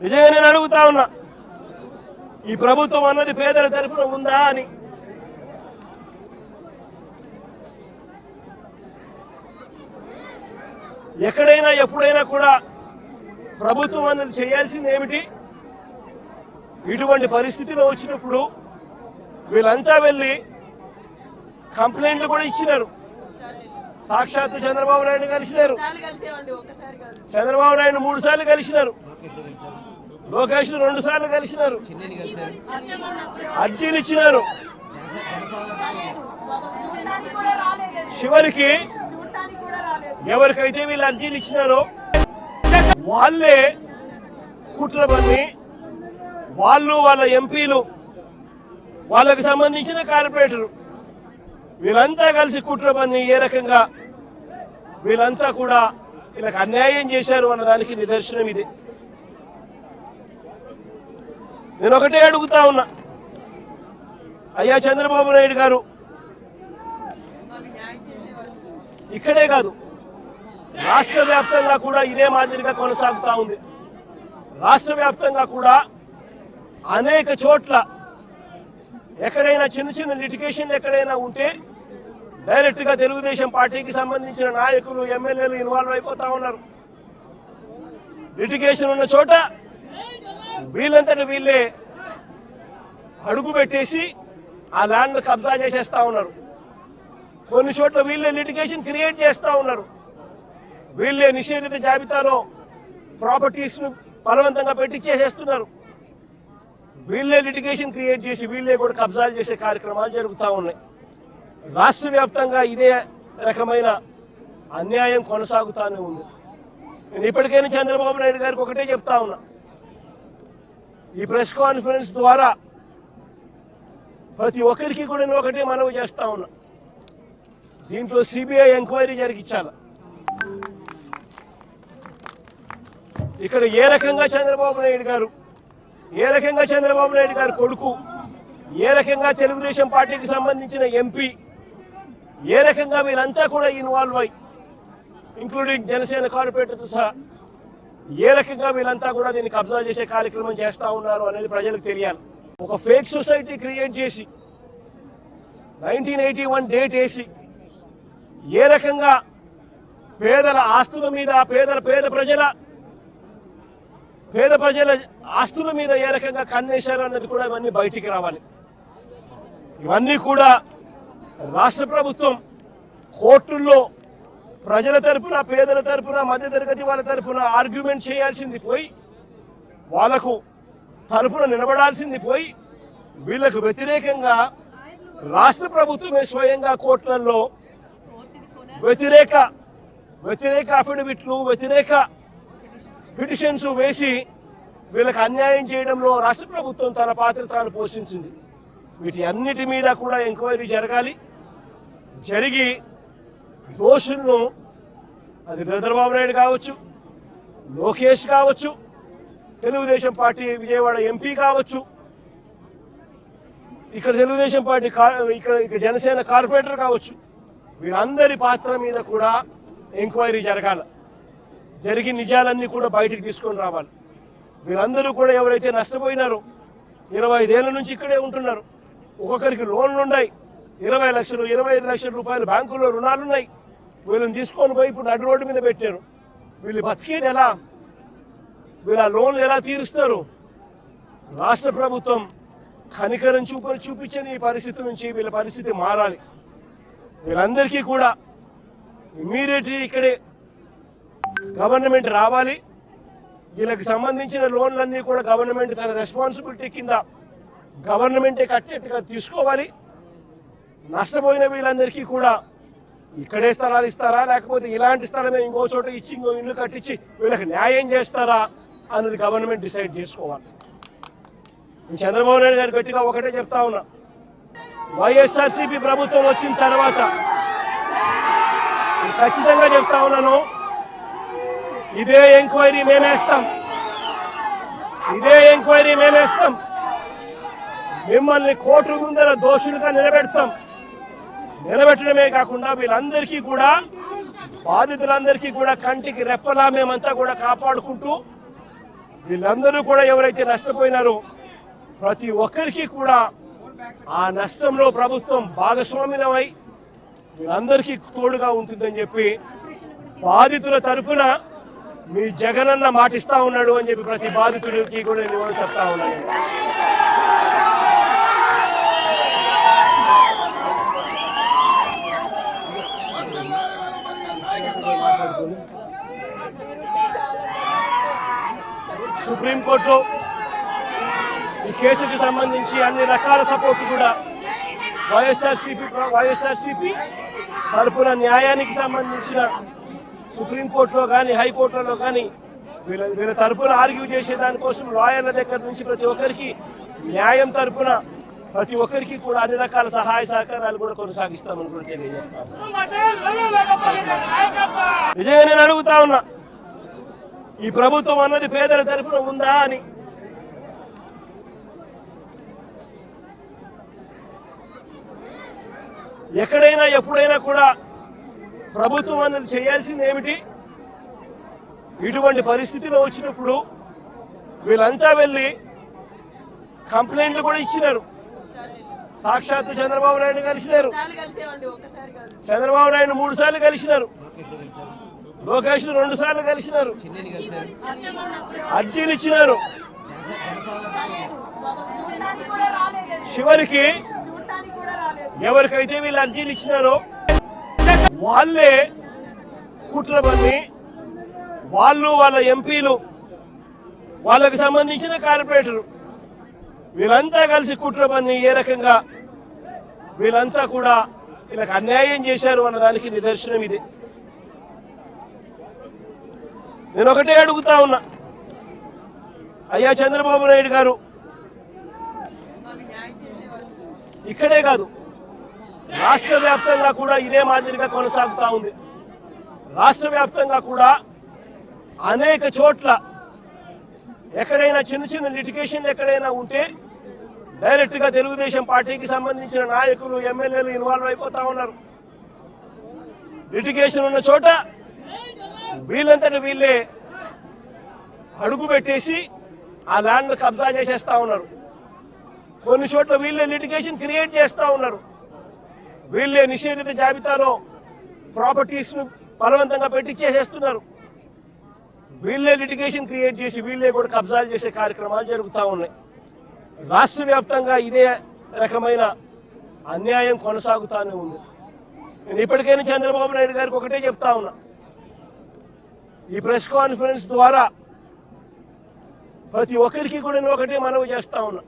నిజంగా నేను అడుగుతా ఉన్నా ఈ ప్రభుత్వం అన్నది పేదల తరపున ఉందా అని. ఎక్కడైనా ఎప్పుడైనా కూడా ప్రభుత్వం అన్నది చేయాల్సింది ఏమిటి? ఇటువంటి పరిస్థితిలో వచ్చినప్పుడు వీళ్ళంతా వెళ్ళి కంప్లైంట్లు కూడా ఇచ్చినారు. సాక్షాత్తు చంద్రబాబు నాయుడు కలిసినారు. చంద్రబాబు నాయుడు మూడు సార్లు కలిసినారు. లోకేష్ రెండు సార్లు కలిసినారు. అర్జీలు ఇచ్చినారు. చివరికి ఎవరికైతే వీళ్ళు అర్జీలు ఇచ్చినారో వాళ్ళే కుట్ర పని వాళ్ళు వాళ్ళ ఎంపీలు వాళ్ళకి సంబంధించిన కార్పొరేటర్ వీళ్ళంతా కలిసి కుట్ర పని ఏ రకంగా వీళ్ళంతా కూడా వీళ్ళకి అన్యాయం చేశారు అన్న దానికి నిదర్శనం ఇది. నేను ఒకటే అడుగుతా ఉన్నా. అయ్యా చంద్రబాబు నాయుడు గారు ఇక్కడే కాదు రాష్ట్ర వ్యాప్తంగా కూడా ఇదే మాదిరిగా కొనసాగుతా ఉంది. రాష్ట్ర వ్యాప్తంగా కూడా అనేక చోట్ల ఎక్కడైనా చిన్న చిన్న లిటికేషన్లు ఎక్కడైనా ఉంటే డైరెక్ట్గా తెలుగుదేశం పార్టీకి సంబంధించిన నాయకులు ఎమ్మెల్యేలు ఇన్వాల్వ్ అయిపోతా ఉన్నారు. లిటిగేషన్ ఉన్న చోట వీళ్ళంతటి వీళ్ళే అడుగు పెట్టేసి ఆ ల్యాండ్ కబ్జా చేసేస్తా ఉన్నారు. కొన్ని చోట్ల వీళ్ళే లిటిగేషన్ క్రియేట్ చేస్తూ ఉన్నారు. వీళ్ళే నిషేధిత జాబితాలో ప్రాపర్టీస్ను బలవంతంగా పెట్టించేసేస్తున్నారు వీళ్ళే లిటిగేషన్ క్రియేట్ చేసి వీళ్ళే కూడా కబ్జాలు చేసే కార్యక్రమాలు జరుగుతూ ఉన్నాయి. రాష్ట్ర వ్యాప్తంగా ఇదే రకమైన అన్యాయం కొనసాగుతానే ఉంది. నేను ఇప్పటికైనా చంద్రబాబు నాయుడు గారికి ఒకటే చెప్తా ఉన్నా. ఈ ప్రెస్ కాన్ఫరెన్స్ ద్వారా ప్రతి ఒక్కరికి కూడా నేను ఒకటే మనవి చేస్తా ఉన్నా. దీంట్లో సిబిఐ ఎంక్వైరీ జరిగించాలి. ఇక్కడ ఏ రకంగా చంద్రబాబు నాయుడు గారు ఏ రకంగా చంద్రబాబు నాయుడు గారు కొడుకు ఏ రకంగా తెలుగుదేశం పార్టీకి సంబంధించిన ఎంపీ ఏ రకంగా వీళ్ళంతా కూడా ఇన్వాల్వ్ అయ్యి ఇంక్లూడింగ్ జనసేన కార్పొరేటర్తో సహా ఏ రకంగా వీళ్ళంతా కూడా దీన్ని కబ్జా చేసే కార్యక్రమం చేస్తా ఉన్నారు అనేది ప్రజలకు తెలియాలి. ఒక ఫేక్ సొసైటీ క్రియేట్ చేసి నైన్టీన్ ఎయిటీ వన్ డేట్ వేసి ఏ రకంగా పేదల ఆస్తుల మీద పేదల పేద ప్రజల పేద ప్రజల ఆస్తుల మీద ఏ రకంగా కన్నేశారు అన్నది కూడా ఇవన్నీ బయటికి రావాలి. ఇవన్నీ కూడా రాష్ట్ర ప్రభుత్వం కోర్టుల్లో ప్రజల తరపున పేదల తరపున మధ్యతరగతి వాళ్ళ తరపున ఆర్గ్యుమెంట్ చేయాల్సింది పోయి వాళ్ళకు తరపున నిలబడాల్సింది పోయి వీళ్ళకు వ్యతిరేకంగా రాష్ట్ర ప్రభుత్వమే స్వయంగా కోర్టులలో వ్యతిరేక వ్యతిరేక అఫిడవిట్లు వ్యతిరేక పిటిషన్స్ వేసి వీళ్ళకి అన్యాయం చేయడంలో రాష్ట్ర ప్రభుత్వం తన పాత్ర తాను పోషించింది. వీటి అన్నిటి మీద కూడా ఎంక్వైరీ జరగాలి. జరిగి దోషులను అది చంద్రబాబు నాయుడు కావచ్చు లోకేష్ కావచ్చు తెలుగుదేశం పార్టీ విజయవాడ ఎంపీ కావచ్చు. ఇక్కడ తెలుగుదేశం పార్టీ కా- ఇక్కడ జనసేన కార్పొరేటర్ కావచ్చు. వీరందరి పాత్ర మీద కూడా ఎంక్వైరీ జరగాల. జరిగి నిజాలన్నీ కూడా బయటికి తీసుకొని రావాలి. వీరందరూ కూడా ఎవరైతే నష్టపోయినారో ఇరవై ఐదేళ్ళ నుంచి ఇక్కడే ఉంటున్నారు. ఒక్కొక్కరికి లోన్లు ఉన్నాయి ఇరవై లక్షలు ఇరవై ఐదు లక్షల రూపాయలు బ్యాంకుల్లో రుణాలు ఉన్నాయి వీళ్ళని తీసుకొని పోయి ఇప్పుడు నడు రోడ్డు మీద పెట్టారు. వీళ్ళు బతికేది ఎలా? వీళ్ళ లోన్లు ఎలా తీరుస్తారు? రాష్ట్ర ప్రభుత్వం కనికరం చూపని చూపించని ఈ పరిస్థితి నుంచి వీళ్ళ పరిస్థితి మారాలి. వీళ్ళందరికీ కూడా ఇమీడియట్లీ ఇక్కడే గవర్నమెంట్ రావాలి. వీళ్ళకి సంబంధించిన లోన్లన్నీ కూడా గవర్నమెంట్ తన రెస్పాన్సిబిలిటీ కింద గవర్నమెంటే కట్టేట్టుగా తీసుకోవాలి. నష్టపోయిన వీళ్ళందరికీ కూడా ఇక్కడే స్థలాలు ఇస్తారా? లేకపోతే ఇలాంటి స్థలమే ఇంకో చోట ఇచ్చి ఇంకో ఇల్లు కట్టించి వీళ్ళకి న్యాయం చేస్తారా అన్నది గవర్నమెంట్ డిసైడ్ చేసుకోవాలి. నేను చంద్రబాబు నాయుడు గారు గట్టిగా ఒకటే చెప్తా ఉన్నా. వైఎస్ఆర్సీపీ ప్రభుత్వం వచ్చిన తర్వాత నేను ఖచ్చితంగా చెప్తా ఉన్నాను ఇదే ఎంక్వైరీ మేమేస్తాం. ఇదే ఎంక్వైరీ మేమేస్తాం. మిమ్మల్ని కోర్టు ముందర దోషులుగా నిలబెడతాం. నిలబెట్టడమే కాకుండా వీళ్ళందరికీ కూడా బాధితులందరికీ కూడా కంటికి రెప్పలా మేమంతా కూడా కాపాడుకుంటూ వీళ్ళందరూ కూడా ఎవరైతే నష్టపోయినారో ప్రతి ఒక్కరికి కూడా ఆ నష్టంలో ప్రభుత్వం భాగస్వామ్యమై వీళ్ళందరికీ తోడుగా ఉంటుందని చెప్పి బాధితుల తరపున మీ జగనన్న మాటిస్తా ఉన్నాడు అని చెప్పి ప్రతి బాధితుడికి కూడా నేను చెప్తా ఉన్నాను. సుప్రీంకోర్టులో ఈ కేసుకి సంబంధించి అన్ని రకాల సపోర్ట్ కూడా వైఎస్ఆర్సీపీ వైఎస్ఆర్సీపీ తరపున న్యాయానికి సంబంధించిన సుప్రీంకోర్టులో కానీ హైకోర్టులో కానీ వీళ్ళ వీళ్ళ తరపున ఆర్గ్యూ చేసే దానికోసం లాయర్ల దగ్గర నుంచి ప్రతి ఒక్కరికి న్యాయం తరపున ప్రతి ఒక్కరికి కూడా అన్ని రకాల సహాయ సహకారాలు కూడా కొనసాగిస్తామని కూడా తెలియజేస్తాం నిజంగా నేను అడుగుతా ఉన్నా. ఈ ప్రభుత్వం అన్నది పేదల తరపున ఉందా అని. ఎక్కడైనా ఎప్పుడైనా కూడా ప్రభుత్వం అన్నది చేయాల్సింది ఏమిటి? ఇటువంటి పరిస్థితిలో వచ్చినప్పుడు వీళ్ళంతా వెళ్ళి కంప్లైంట్లు కూడా ఇచ్చినారు. సాక్షాత్తు చంద్రబాబు నాయుడు కలిసినారు. చంద్రబాబు నాయుడు మూడు సార్లు కలిసినారు. లోకేష్ రెండు సార్లు కలిసినారు. అర్జీలు ఇచ్చినారు. చివరికి ఎవరికైతే వీళ్ళు అర్జీలు ఇచ్చినారో వాళ్ళే కుట్ర పని వాళ్ళు వాళ్ళ ఎంపీలు వాళ్ళకి సంబంధించిన కార్పొరేటర్. వీళ్ళంతా కలిసి కుట్ర పని ఏ రకంగా వీళ్ళంతా కూడా వీళ్ళకి అన్యాయం చేశారు అన్న దానికి నిదర్శనం ఇది. నేను ఒకటే అడుగుతా ఉన్నా. అయ్యా చంద్రబాబు నాయుడు గారు ఇక్కడే కాదు రాష్ట్ర వ్యాప్తంగా కూడా ఇదే మాదిరిగా కొనసాగుతా ఉంది. రాష్ట్ర వ్యాప్తంగా కూడా అనేక చోట్ల ఎక్కడైనా చిన్న చిన్న లిటికేషన్లు ఎక్కడైనా ఉంటే డైరెక్ట్గా తెలుగుదేశం పార్టీకి సంబంధించిన నాయకులు ఎమ్మెల్యేలు ఇన్వాల్వ్ అయిపోతా ఉన్నారు. లిటిగేషన్ ఉన్న చోట వీళ్ళంతటి వీళ్ళే అడుగు పెట్టేసి ఆ ల్యాండ్ కబ్జా చేసేస్తా ఉన్నారు. కొన్ని చోట్ల వీళ్ళే లిటిగేషన్ క్రియేట్ చేస్తూ ఉన్నారు. వీళ్ళే నిషేధిత జాబితాలో ప్రాపర్టీస్ను బలవంతంగా పెట్టించేసేస్తున్నారు వీళ్ళే లిటిగేషన్ క్రియేట్ చేసి వీళ్ళే కూడా కబ్జాలు చేసే కార్యక్రమాలు జరుగుతూ ఉన్నాయి. రాష్ట్ర వ్యాప్తంగా ఇదే రకమైన అన్యాయం కొనసాగుతూనే ఉంది. నేను ఇప్పటికైనా చంద్రబాబు నాయుడు గారికి ఒకటే చెప్తా ఉన్నా. ఈ ప్రెస్ కాన్ఫరెన్స్ ద్వారా ప్రతి ఒక్కరికి కూడా నేను ఒకటే మనవి చేస్తా ఉన్నా.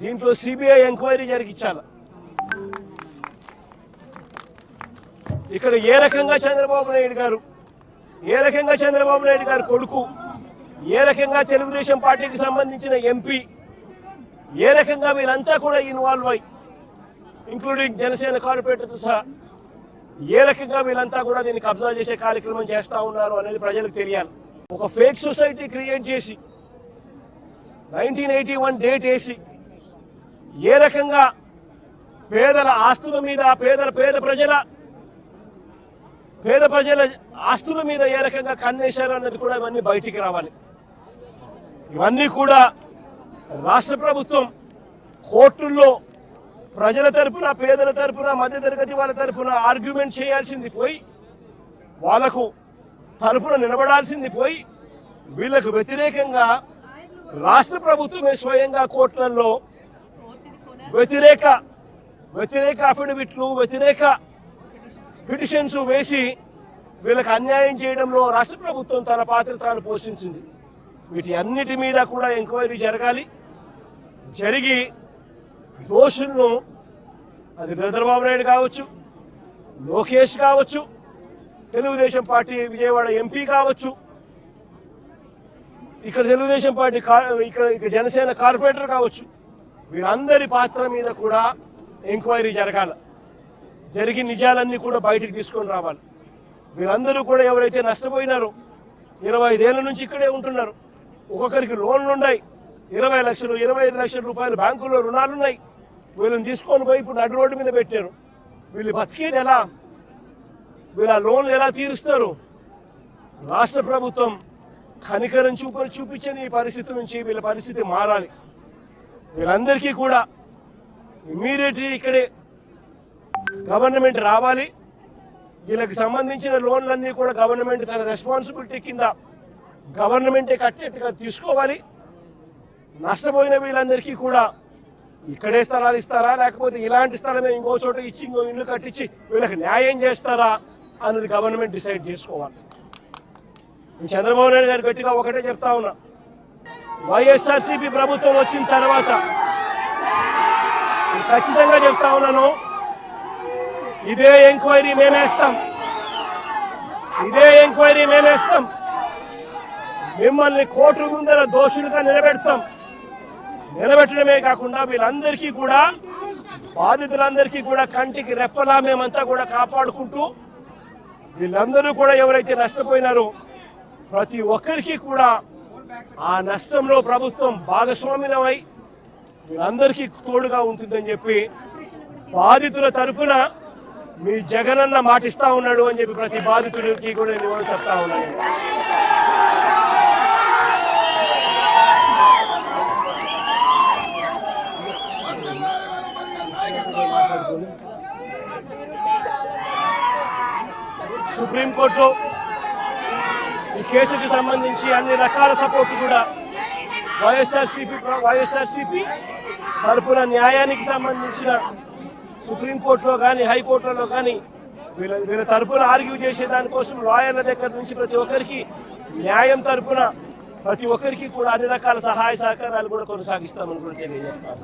దీంట్లో సిబిఐ ఎంక్వైరీ జరిగించాల. ఇక్కడ ఏ రకంగా చంద్రబాబు నాయుడు గారు ఏ రకంగా చంద్రబాబు నాయుడు గారు కొడుకు ఏ రకంగా తెలుగుదేశం పార్టీకి సంబంధించిన ఎంపీ ఏ రకంగా వీళ్ళంతా కూడా ఇన్వాల్వ్ అయ్యి ఇంక్లూడింగ్ జనసేన కార్పొరేటర్తో సహా ఏ రకంగా వీళ్ళంతా కూడా దీన్ని కబ్జా చేసే కార్యక్రమం చేస్తూ ఉన్నారు అనేది ప్రజలకు తెలియాలి. ఒక ఫేక్ సొసైటీ క్రియేట్ చేసి నైన్టీన్ ఎయిటీ వన్ డేట్ వేసి ఏ రకంగా పేదల ఆస్తుల మీద పేదల పేద ప్రజల పేద ప్రజల ఆస్తుల మీద ఏ రకంగా కన్నేశారు అన్నది కూడా ఇవన్నీ బయటికి రావాలి. ఇవన్నీ కూడా రాష్ట్ర ప్రభుత్వం కోర్టుల్లో ప్రజల తరపున పేదల తరపున మధ్యతరగతి వాళ్ళ తరపున ఆర్గ్యుమెంట్ చేయాల్సింది పోయి వాళ్ళకు తరపున నిలబడాల్సింది పోయి వీళ్ళకు వ్యతిరేకంగా రాష్ట్ర ప్రభుత్వమే స్వయంగా కోర్టులలో వ్యతిరేక వ్యతిరేక అఫిడవిట్లు వ్యతిరేక పిటిషన్స్ వేసి వీళ్ళకి అన్యాయం చేయడంలో రాష్ట్ర ప్రభుత్వం తన పాత్ర తాను పోషించింది. వీటి అన్నిటి మీద కూడా ఎంక్వైరీ జరగాలి. జరిగి దోషులను అది చంద్రబాబు నాయుడు కావచ్చు లోకేష్ కావచ్చు తెలుగుదేశం పార్టీ విజయవాడ ఎంపీ కావచ్చు. ఇక్కడ తెలుగుదేశం పార్టీ కా- ఇక్కడ ఇక్కడ జనసేన కార్పొరేటర్ కావచ్చు. వీరందరి పాత్ర మీద కూడా ఎంక్వైరీ జరగాలి. జరిగి నిజాలన్నీ కూడా బయటికి తీసుకొని రావాలి. వీరందరూ కూడా ఎవరైతే నష్టపోయినారో ఇరవై ఐదేళ్ళ నుంచి ఇక్కడే ఉంటున్నారు. ఒక్కొక్కరికి లోన్లు ఉన్నాయి ఇరవై లక్షలు ఇరవై ఐదు లక్షల రూపాయలు బ్యాంకుల్లో రుణాలు ఉన్నాయి వీళ్ళని తీసుకొని పోయి ఇప్పుడు నడు రోడ్డు మీద పెట్టారు. వీళ్ళు బతికేది ఎలా? వీళ్ళ లోన్లు ఎలా తీరుస్తారు? రాష్ట్ర ప్రభుత్వం కనికరం చూప చూపించని ఈ పరిస్థితి నుంచి వీళ్ళ పరిస్థితి మారాలి. వీళ్ళందరికీ కూడా ఇమీడియట్లీ ఇక్కడే గవర్నమెంట్ రావాలి. వీళ్ళకి సంబంధించిన లోన్లన్నీ కూడా గవర్నమెంట్ తన రెస్పాన్సిబిలిటీ కింద గవర్నమెంటే కట్టేట్టుగా తీసుకోవాలి. నష్టపోయిన వీళ్ళందరికీ కూడా ఇక్కడే స్థలాలు ఇస్తారా? లేకపోతే ఇలాంటి స్థలమే ఇంకో చోట ఇచ్చి ఇంకో ఇల్లు కట్టించి వీళ్ళకి న్యాయం చేస్తారా అన్నది గవర్నమెంట్ డిసైడ్ చేసుకోవాలి. నేను చంద్రబాబు నాయుడు గారు గట్టిగా ఒకటే చెప్తా ఉన్నా. వైఎస్ఆర్సీపీ ప్రభుత్వం వచ్చిన తర్వాత నేను ఖచ్చితంగా చెప్తా ఉన్నాను ఇదే ఎంక్వైరీ మేమేస్తాం. ఇదే ఎంక్వైరీ మేమేస్తాం. మిమ్మల్ని కోర్టు ముందర దోషులుగా నిలబెడతాం. నిలబెట్టడమే కాకుండా వీళ్ళందరికీ కూడా బాధితులందరికీ కూడా కంటికి రెప్పలా మేమంతా కూడా కాపాడుకుంటూ వీళ్ళందరూ కూడా ఎవరైతే నష్టపోయినారో ప్రతి ఒక్కరికి కూడా ఆ నష్టంలో ప్రభుత్వం భాగస్వామ్యమై వీళ్ళందరికీ తోడుగా ఉంటుందని చెప్పి బాధితుల తరపున మీ జగనన్న మాటిస్తా ఉన్నాడు అని చెప్పి ప్రతి బాధితుడికి కూడా నేను చెప్తా ఉన్నాను. సుప్రీంకోర్టులో ఈ కేసుకి సంబంధించి అన్ని రకాల సపోర్ట్ కూడా వైఎస్ఆర్సీపీ వైఎస్ఆర్సీపీ తరపున న్యాయానికి సంబంధించిన సుప్రీంకోర్టులో కానీ హైకోర్టులలో కానీ వీళ్ళ వీళ్ళ తరపున ఆర్గ్యూ చేసే దానికోసం లాయర్ల దగ్గర నుంచి ప్రతి ఒక్కరికి న్యాయం తరపున ప్రతి ఒక్కరికి కూడా అన్ని రకాల సహాయ సహకారాలు కూడా కొనసాగిస్తామని కూడా తెలియజేస్తాను.